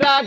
তোমরা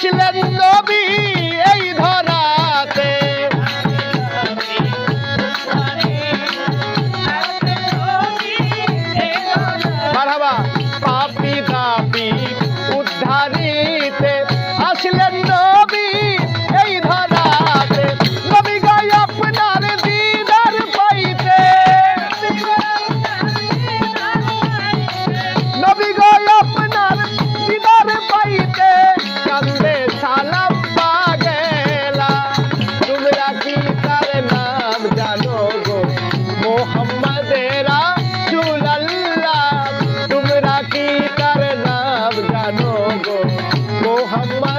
আসলেন নবী এই ধরাতে। পাপি তাপি উদ্ধারিতে আসলেন ごは飯前